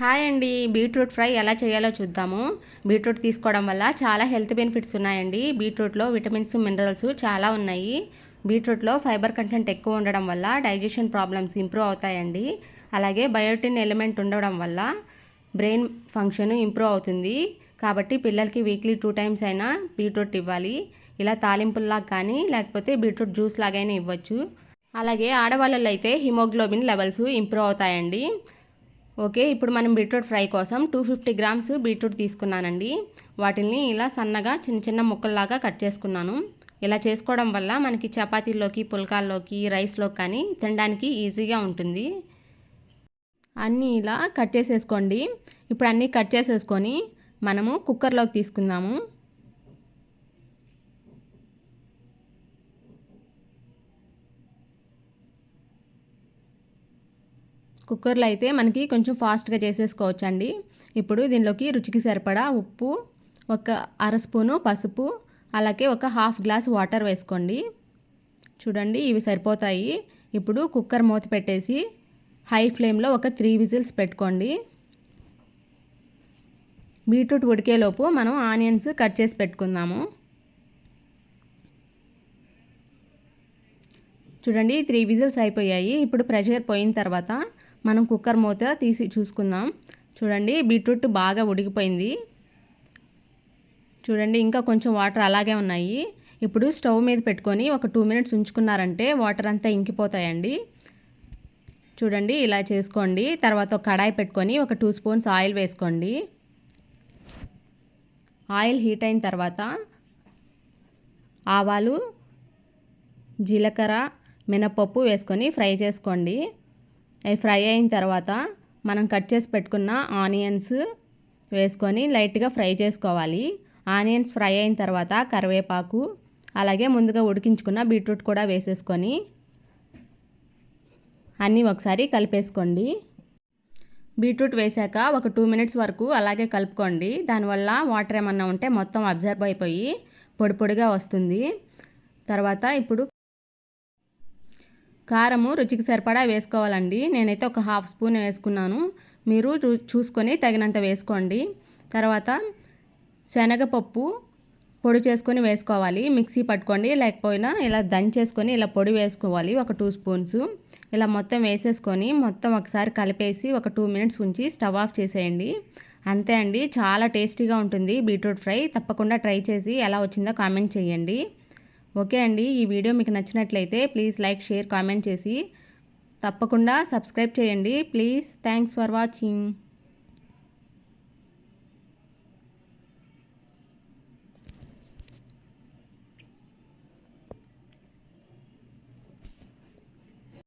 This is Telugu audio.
హాయ్ అండి. బీట్రూట్ ఫ్రై ఎలా చేయాలో చూద్దాము. బీట్రూట్ తీసుకోవడం వల్ల చాలా హెల్త్ బెనిఫిట్స్ ఉన్నాయండి. బీట్రూట్లో విటమిన్స్ మినరల్స్ చాలా ఉన్నాయి. బీట్రూట్లో ఫైబర్ కంటెంట్ ఎక్కువ ఉండడం వల్ల డైజెషన్ ప్రాబ్లమ్స్ ఇంప్రూవ్ అవుతాయండి. అలాగే బయోటిన్ ఎలిమెంట్ ఉండడం వల్ల బ్రెయిన్ ఫంక్షన్ ఇంప్రూవ్ అవుతుంది. కాబట్టి పిల్లలకి వీక్లీ టూ టైమ్స్ అయినా బీట్రూట్ ఇవ్వాలి. ఇలా తాలింపుల్లా కానీ లేకపోతే బీట్రూట్ జ్యూస్ లాగైనా ఇవ్వచ్చు. అలాగే ఆడవాళ్ళలో అయితే హిమోగ్లోబిన్ లెవెల్స్ ఇంప్రూవ్ అవుతాయండి. ఓకే ఇప్పుడు మనం బీట్రూట్ ఫ్రై కోసం టూ ఫిఫ్టీ గ్రామ్స్ బీట్రూట్ తీసుకున్నానండి. వాటిని ఇలా సన్నగా చిన్న చిన్న ముక్కల్లాగా కట్ చేసుకున్నాను. ఇలా చేసుకోవడం వల్ల మనకి చపాతీల్లోకి పుల్కాల్లోకి రైస్లోకి కానీ తినడానికి ఈజీగా ఉంటుంది. అన్నీ ఇలా కట్ చేసేసుకోండి. ఇప్పుడు అన్నీ కట్ చేసేసుకొని మనము కుక్కర్లోకి తీసుకుందాము. కుక్కర్లో అయితే మనకి కొంచెం ఫాస్ట్గా చేసేసుకోవచ్చు అండి ఇప్పుడు దీనిలోకి రుచికి సరిపడా ఉప్పు ఒక అర స్పూను పసుపు అలాగే ఒక హాఫ్ గ్లాస్ వాటర్ వేసుకోండి. చూడండి ఇవి సరిపోతాయి. ఇప్పుడు కుక్కర్ మూత పెట్టేసి హై ఫ్లేమ్లో ఒక త్రీ విజిల్స్ పెట్టుకోండి. బీట్రూట్ ఉడికేలోపు మనం ఆనియన్స్ కట్ చేసి పెట్టుకుందాము. చూడండి త్రీ విజిల్స్ అయిపోయాయి. ఇప్పుడు ప్రెషర్ పోయిన తర్వాత మనం కుక్కర్ మూత తీసి చూసుకుందాం. చూడండి బీట్రూట్ బాగా ఉడికిపోయింది. చూడండి ఇంకా కొంచెం వాటర్ అలాగే ఉన్నాయి. ఇప్పుడు స్టవ్ మీద పెట్టుకొని ఒక టూ మినిట్స్ ఉంచుకున్నారంటే వాటర్ అంతా ఇంకిపోతాయండి. చూడండి ఇలా చేసుకోండి. తర్వాత ఒక కడాయి పెట్టుకొని ఒక టూ స్పూన్స్ ఆయిల్ వేసుకోండి. ఆయిల్ హీట్ అయిన తర్వాత ఆవాలు జీలకర్ర మినపప్పు వేసుకొని ఫ్రై చేసుకోండి. అవి ఫ్రై అయిన తర్వాత మనం కట్ చేసి పెట్టుకున్న ఆనియన్స్ వేసుకొని లైట్గా ఫ్రై చేసుకోవాలి. ఆనియన్స్ ఫ్రై అయిన తర్వాత కరివేపాకు అలాగే ముందుగా ఉడికించుకున్న బీట్రూట్ కూడా వేసేసుకొని అన్నీ ఒకసారి కలిపేసుకోండి. బీట్రూట్ వేసాక ఒక టూ మినిట్స్ వరకు అలాగే కలుపుకోండి. దానివల్ల వాటర్ ఏమన్నా ఉంటే మొత్తం అబ్జర్బ్ అయిపోయి పొడి పొడిగా వస్తుంది. తర్వాత ఇప్పుడు కారము రుచికి సరిపడా వేసుకోవాలండి. నేనైతే ఒక హాఫ్ స్పూన్ వేసుకున్నాను. మీరు చూ చూసుకొని తగినంత వేసుకోండి. తర్వాత శనగపప్పు పొడి చేసుకొని వేసుకోవాలి. మిక్సీ పట్టుకోండి. లేకపోయినా ఇలా దంచేసుకొని ఇలా పొడి వేసుకోవాలి. ఒక టూ స్పూన్స్. ఇలా మొత్తం వేసేసుకొని మొత్తం ఒకసారి కలిపేసి ఒక టూ మినిట్స్ ఉంచి స్టవ్ ఆఫ్ చేసేయండి. అంతే అండి. చాలా టేస్టీగా ఉంటుంది బీట్రూట్ ఫ్రై. తప్పకుండా ట్రై చేసి ఎలా వచ్చిందో కామెంట్ చేయండి. ఓకే అండి ఈ వీడియో మీకు నచ్చినట్లయితే ప్లీజ్ లైక్ షేర్ కామెంట్ చేసి తప్పకుండా సబ్స్క్రైబ్ చేయండి. Please thanks for watching.